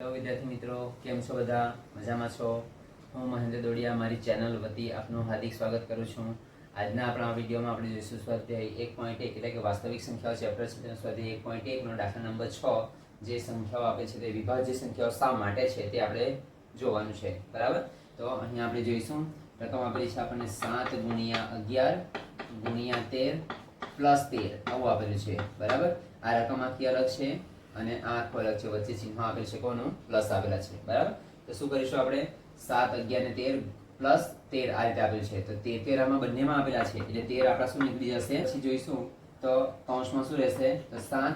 Hello વિદ્યાર્થી મિત્રો, કેમ છો બધા? મજામાં છો? હું મહેન્દ્ર દોડિયા, મારી ચેનલ વતી આપનું હાર્દિક સ્વાગત કરું છું. આજના આપણા વિડીયોમાં આપણે જોઈશું સ્વાધ્યાય એક પોઈન્ટ એક, એટલે કે વાસ્તવિક સંખ્યાઓ ચેપ્ટર સ્વાધ્યાય એક પોઈન્ટ એકનો દાખલા નંબર છ. જે સંખ્યાઓ આપે છે તે વિભાજ્ય સંખ્યાઓ શા માટે છે તે આપણે જોવાનું છે. બરાબર? તો અહીંયા આપણે જોઈશું. રકમ આપેલી છે આપણને સાત ગુણ્યા અગિયાર, ગુણ્યા તેર, પ્લસ તેર. આવું આપેલું છે. બરાબર? આ રકમ આખી અલગ છે. અને આઠ પર છે, વચ્ચે ચિહ્ન આપેલ છે કોનું પ્લસ આપેલા છે, બરાબર? તો શું કરીશું આપણે? સાત, અગિયાર ને તેર પ્લસ તેર આ રીતે આપેલ છે. તો તેર તેર આમાં બંનેમાં આપેલા છે. એટલે તેર આપણા શું નીકળી જશે? પછી જોઈશું. તો કૌંસમાં શું રહેશે? તો સાત,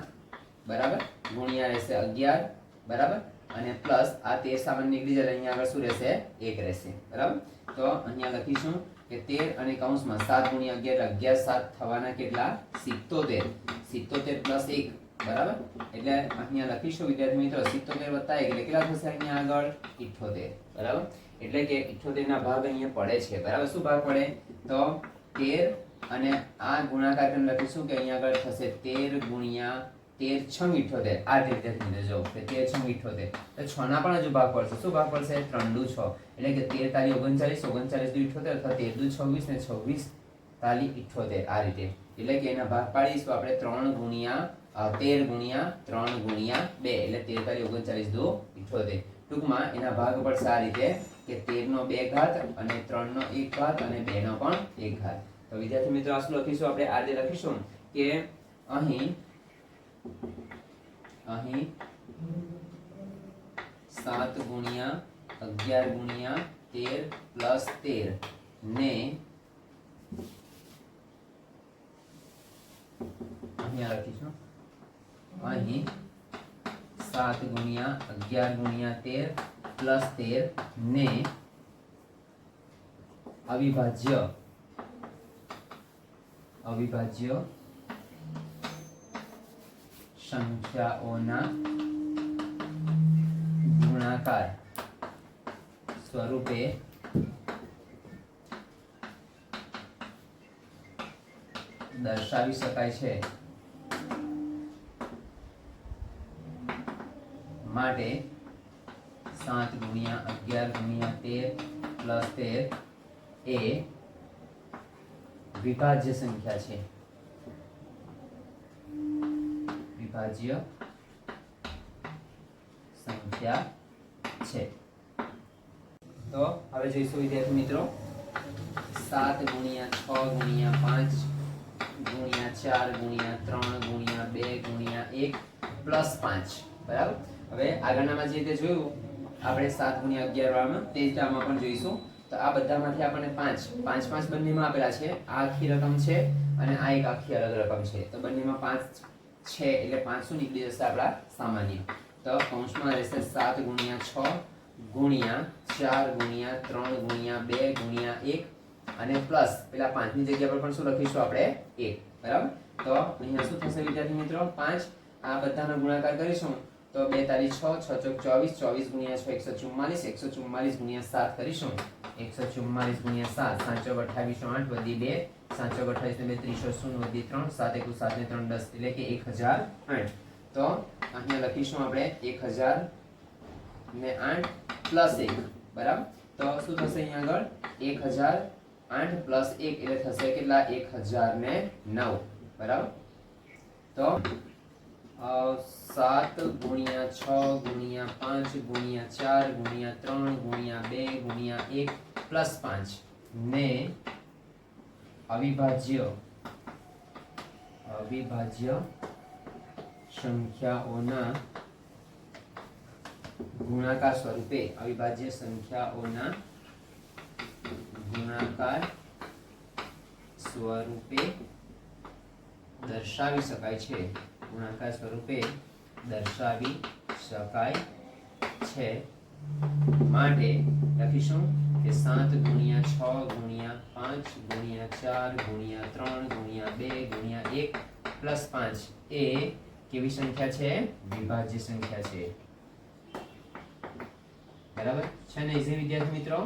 બરાબર? ગુણ્યા રહેશે અગિયાર, બરાબર? અને પ્લસ આ તેર સામાન્ય નીકળી જાય અહીંયા આગળ શું રહેશે? એક રહેશે. બરાબર? તો અહીંયા લખીશું કે તેર અને કૌંસમાં સાત ગુણ્યા અગિયાર અગિયાર સાત થવાના કેટલા? સિત્તોતેર. સિત્તોતેર પ્લસ એક. બરાબર? એટલે અહીંયા લખીશું, વિદ્યાર્થી મિત્રો, સિત્તોતેર વત્તા એક. એટલે કેટલા થશે અહીંયા આગળ? ઇઠ્ઠોતેર બરાબર? એટલે કે ઇઠ્ઠોતેર ના ભાગ અહીંયા પડે છે. બરાબર? શું ભાગ પડે? તો તેર અને આ ગુણાકાર કરીને લખીશું કે અહીંયા આગળ થશે તેર ગુણ્યા તેર છ ઇઠ્ઠોતેર આ રીતે વિદ્યાર્થી જો કે તેર છ ઇઠ્ઠોતેર તો છ ના પણ હજુ ભાગ પડશે. શું ભાગ પડશે? ત્રણ દુ છ. એટલે કે તેર તારી ઓગણચાલીસ ઓગણચાલીસ દુ ઇઠ્ઠોતેર અથવા તેર દુ છવ્વીસ ને છવ્વીસ તાલી ઇઠ્ઠોતેર આ રીતે. એટલે કે એના ભાગ પાડીશું. આપણે ત્રણ ગુણ્યા તેર ગુણ્યા ત્રણ ગુણ્યા બે, એટલે તેર તારી ઓગણચાલીસ, દો, ઇઠોતેર. ટૂંકમાં એના ભાગ પર આ રીતે કે તેર નો બે ઘાત અને ત્રણ નો એક ઘાત અને બે નો પણ એક ઘાત. તો વિદ્યાર્થી મિત્રો શું લખીશું? આપણે આ લખીશું કે અહીં અહીં સાત ગુણ્યા અગિયાર ગુણ્યા તેર પ્લસ તેર ને અહીંયા લખીશું. અહીં સાત ગુણ્યા અગિયાર ગુણ્યા તેર પ્લસ તેર ને અવિભાજ્ય અવિભાજ્ય સંખ્યાઓના ગુણાકાર સ્વરૂપે દર્શાવી શકાય છે. માટે સાત ગુણ્યા અગિયાર ગુણ્યા તેર પ્લસ તેર એ વિભાજ્ય સંખ્યા છે. વિભાજ્ય સંખ્યા છે. તો હવે જોઈશું વિદ્યાર્થી મિત્રો. સાત ગુણ્યા છ ગુણ્યા પાંચ ગુણ્યા ચાર ગુણ્યા ત્રણ ગુણ્યા બે ગુણ્યા એક પ્લસ પાંચ. બરાબર? હવે આગળનામાં જે રીતે જોયું, આપણે સાત ગુણ્યા અગિયાર વાળામાં, તે આમાં પણ જોઈશું. તો આ બધામાંથી આપણને પાંચ પાંચ પાંચ બંનેમાં આપેલા છે. આ આખી રકમ છે અને આ એક આખી અલગ રકમ છે. તો બંનેમાં પાંચ છે એટલે પાંચસો નીકળી જશે આપણા સામાન્ય. તો કૌંસમાં રહેશે સાત ગુણ્યા છ ગુણ્યા ચાર ગુણ્યા ત્રણ ગુણ્યા બે ગુણ્યા એક અને પ્લસ. પેલા પાંચની જગ્યા પર પણ શું લખીશું આપણે? એક. બરાબર? તો અહીંયા શું થશે વિદ્યાર્થી મિત્રો? પાંચ. આ બધાનો ગુણાકાર કરીશું. તો બે તારી છ છ ચોક ચોવીસ ચોવીસ ગુણ્યા છ, એકસો ચુમ્માલીસ એકસો ચુમ્માલીસ ગુણ્યા સાત કરીશું. એકસો ચુમ્માલીસ ગુણ્યા સાત સાચો અઠાવીસો આઠ વધી બે સાચો અઠાવીસ ને બે ત્રીસો શૂન્ય વધી ત્રણ, સાત એકુ સાત ને ત્રણ દસ, એટલે કે એક હજાર આઠ. તો અહીંયા લખીશું આપણે એક હજાર ને આઠ પ્લસ એક, બરાબર? તો શું થશે અહીંયા આગળ? એક હજાર આઠ પ્લસ એક, એટલે થશે કેટલા? એક હજાર ને નવ, બરાબર? તો સાત ગુણ્યા છ ગુણ્યા પાંચ ગુણ્યા ચાર ગુણ્યા ત્રણ ગુણ્યા બે ગુણ્યા એક પ્લસ પાંચ. ને અવિભાજ્ય અવિભાજ્ય સંખ્યાઓના ગુણાકાર સ્વરૂપે અવિભાજ્ય સંખ્યાઓના ગુણાકાર સ્વરૂપે દર્શાવી શકાય છે. ગુણાકાર સ્વરૂપે દર્શાવી શકાય છે. માટે લખીશું કે સાત ગુણ્યા છ ગુણ્યા પાંચ ગુણ્યા ચાર ગુણ્યા ત્રણ ગુણ્યા બે ગુણ્યા એક પ્લસ પાંચ એ કેવી સંખ્યા છે? વિભાજ્ય સંખ્યા છે. બરાબર? છે ને ઇઝી વિદ્યાર્થી મિત્રો?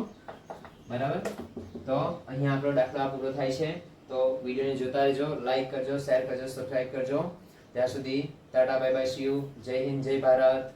બરાબર? તો અહીંયા આપણો દાખલો પૂરો થાય છે. તો વિડીયોને જોતા રહેજો લાઈક કરજો શેર કરજો સબસ્ક્રાઇબ કરજો. ત્યાં સુધી ટાટા બાય બાય શિવ જય હિન્દ જય ભારત.